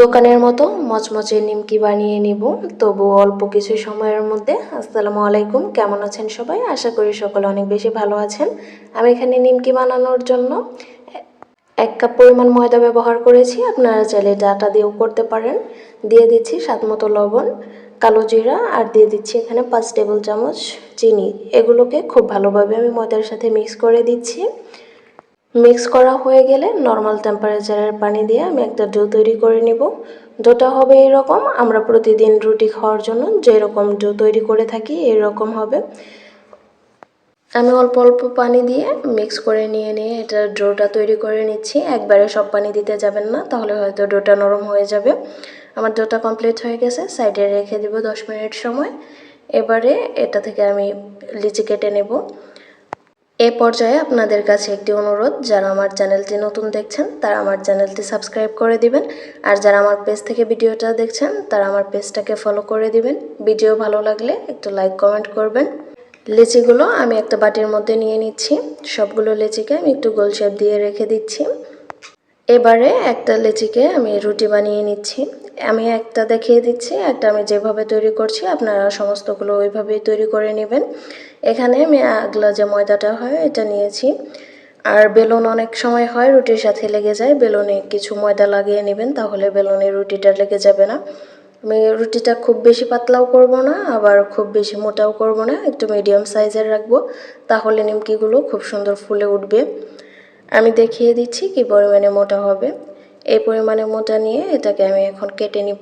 দোকানের মতো মচমচে নিমকি বানিয়ে নিব। তবু অল্প কিছু সময়ের মধ্যে। আসসালামু আলাইকুম। কেমন আছেন সবাই? আশা করি সকলে অনেক বেশি ভালো আছেন। আমি এখানে নিমকি বানানোর জন্য এক কাপ পরিমাণ ময়দা ব্যবহার করেছি। আপনারা চাইলে ডাটা দিয়েও করতে পারেন। দিয়ে দিচ্ছি স্বাদ মতো লবণ, কালো জিরা, আর দিয়ে দিচ্ছি এখানে পাঁচ টেবিল চামচ চিনি। এগুলোকে খুব ভালোভাবে আমি ময়দার সাথে মিক্স করে দিচ্ছি। মিক্স করা হয়ে গেলে নর্মাল টেম্পারেচারের পানি দিয়ে আমি একটা ডো তৈরি করে নিব। ডোটা হবে এরকম, আমরা প্রতিদিন রুটি খাওয়ার জন্য যেরকম ডো তৈরি করে থাকি এরকম হবে। আমি অল্প অল্প পানি দিয়ে মিক্স করে নিয়ে নিয়ে এটা ডোটা তৈরি করে নিচ্ছি। একবারে সব পানি দিতে যাবেন না, তাহলে হয়তো ডোটা নরম হয়ে যাবে। আমার ডোটা কমপ্লিট হয়ে গেছে সাইডে রেখে দিব দশ মিনিট সময়। এবারে এটা থেকে আমি লিচি কেটে নেব। এ পর্যায়ে আপনাদের কাছে একটি অনুরোধ, যারা আমার চ্যানেলটি নতুন দেখছেন, তারা আমার চ্যানেলটি সাবস্ক্রাইব করে দিবেন। আর যারা আমার পেজ থেকে ভিডিওটা দেখছেন, তারা আমার পেজটাকে ফলো করে দিবেন। ভিডিও ভালো লাগলে একটু লাইক কমেন্ট করবেন। লিচিগুলো আমি একটা বাটির মধ্যে নিয়ে নিচ্ছি। সবগুলো লিচিকে আমি একটু গোল শেপ দিয়ে রেখে দিচ্ছি। এবারে একটা লিচিকে আমি রুটি বানিয়ে নিচ্ছি। আমি একটা দেখিয়ে দিচ্ছি, একটা আমি যেভাবে তৈরি করছি, আপনারা সমস্তগুলো ওইভাবেই তৈরি করে নেবেন। এখানে আমি আগলা যে ময়দাটা হয়, এটা নিয়েছি। আর বেলুন অনেক সময় হয়, রুটির সাথে লেগে যায়। বেলুনে কিছু ময়দা লাগিয়ে নেবেন, তাহলে বেলুনে রুটিটা লেগে যাবে না। আমি রুটিটা খুব বেশি পাতলাও করব না, আবার খুব বেশি মোটাও করব না, একটু মিডিয়াম সাইজের রাখব, তাহলে নিমকিগুলো খুব সুন্দর ফুলে উঠবে। আমি দেখিয়ে দিচ্ছি কি পরিমাণে মোটা হবে। এই পরিমাণে মোটা নিয়ে এটাকে আমি এখন কেটে নিব।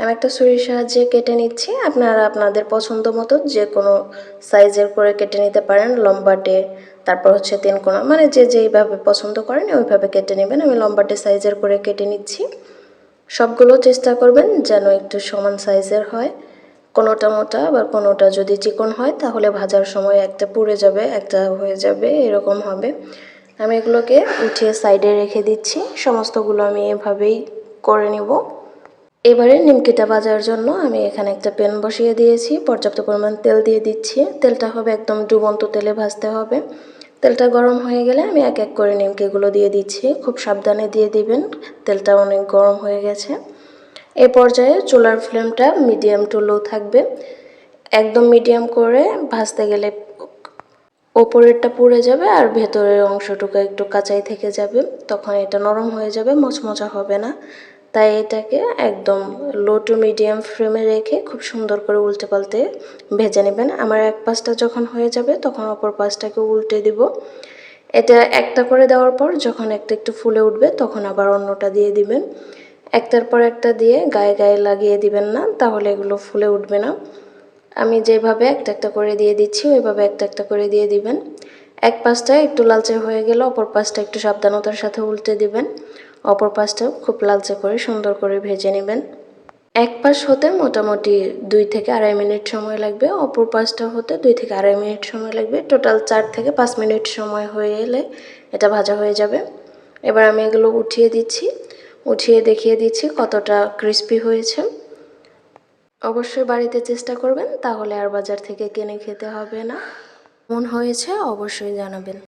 আমি একটা ছুরির সাহায্যে কেটে নিচ্ছি। আপনারা আপনাদের পছন্দ মতো যে কোনো সাইজের করে কেটে নিতে পারেন। লম্বাটে, তারপর হচ্ছে তিন কোনা মানে যে যেইভাবে পছন্দ করেন ওইভাবে কেটে নেবেন। আমি লম্বাটে সাইজের করে কেটে নিচ্ছি। সবগুলো চেষ্টা করবেন যেন একটু সমান সাইজের হয়। কোনোটা মোটা আবার কোনোটা যদি চিকন হয়, তাহলে ভাজার সময় একটা পুড়ে যাবে, একটা হয়ে যাবে, এরকম হবে। আমি এগুলোকে উঠিয়ে সাইডে রেখে দিচ্ছি। সমস্তগুলো আমি এভাবেই করে নিব। এবারে নিমকিটা ভাজার জন্য আমি এখানে একটা প্যান বসিয়ে দিয়েছি। পর্যাপ্ত পরিমাণ তেল দিয়ে দিচ্ছি। তেলটা হবে একদম ডুবন্ত তেলে ভাজতে হবে। তেলটা গরম হয়ে গেলে আমি এক এক করে নিমকিগুলো দিয়ে দিচ্ছি। খুব সাবধানে দিয়ে দিবেন, তেলটা অনেক গরম হয়ে গেছে। এ পর্যায়ে চুলার ফ্লেমটা মিডিয়াম টু লো থাকবে। একদম মিডিয়াম করে ভাজতে গেলে ওপরেরটা পুড়ে যাবে আর ভেতরের অংশটুকু একটু কাঁচাই থেকে যাবে, তখন এটা নরম হয়ে যাবে, মচমচা হবে না। তাই এটাকে একদম লো টু মিডিয়াম ফ্লেমে রেখে খুব সুন্দর করে উল্টে পাল্টে ভেজে নেবেন। আমার এক পাশটা যখন হয়ে যাবে, তখন অপর পাশটাকে উল্টে দিব। এটা একটা করে দেওয়ার পর যখন একটা একটু ফুলে উঠবে, তখন আবার অন্যটা দিয়ে দিবেন। একটার পর একটা দিয়ে গায়ে গায়ে লাগিয়ে দিবেন না, তাহলে এগুলো ফুলে উঠবে না। আমি যেভাবে একটা একটা করে দিয়ে দিচ্ছি, ওইভাবে একটা একটা করে দিয়ে দিবেন। এক পাশটা একটু লালচে হয়ে গেলে অপর পাশটা একটু সাবধানতার সাথে উল্টে দিবেন। অপর পাশটা খুব লালচে করে সুন্দর করে ভেজে নেবেন। এক পাশ হতে মোটামুটি দুই থেকে আড়াই মিনিট সময় লাগবে, অপর পাশটা হতে দুই থেকে আড়াই মিনিট সময় লাগবে। টোটাল চার থেকে পাঁচ মিনিট সময় হয়ে এলে এটা ভাজা হয়ে যাবে। এবার আমি এগুলো উঠিয়ে দিচ্ছি। উঠিয়ে দেখিয়ে দিচ্ছি কতটা ক্রিস্পি হয়েছে। অবশ্যই বাড়িতে চেষ্টা করবেন, তাহলে আর বাজার থেকে কিনে খেতে হবে না। মন হয়েছে, অবশ্যই জানাবেন।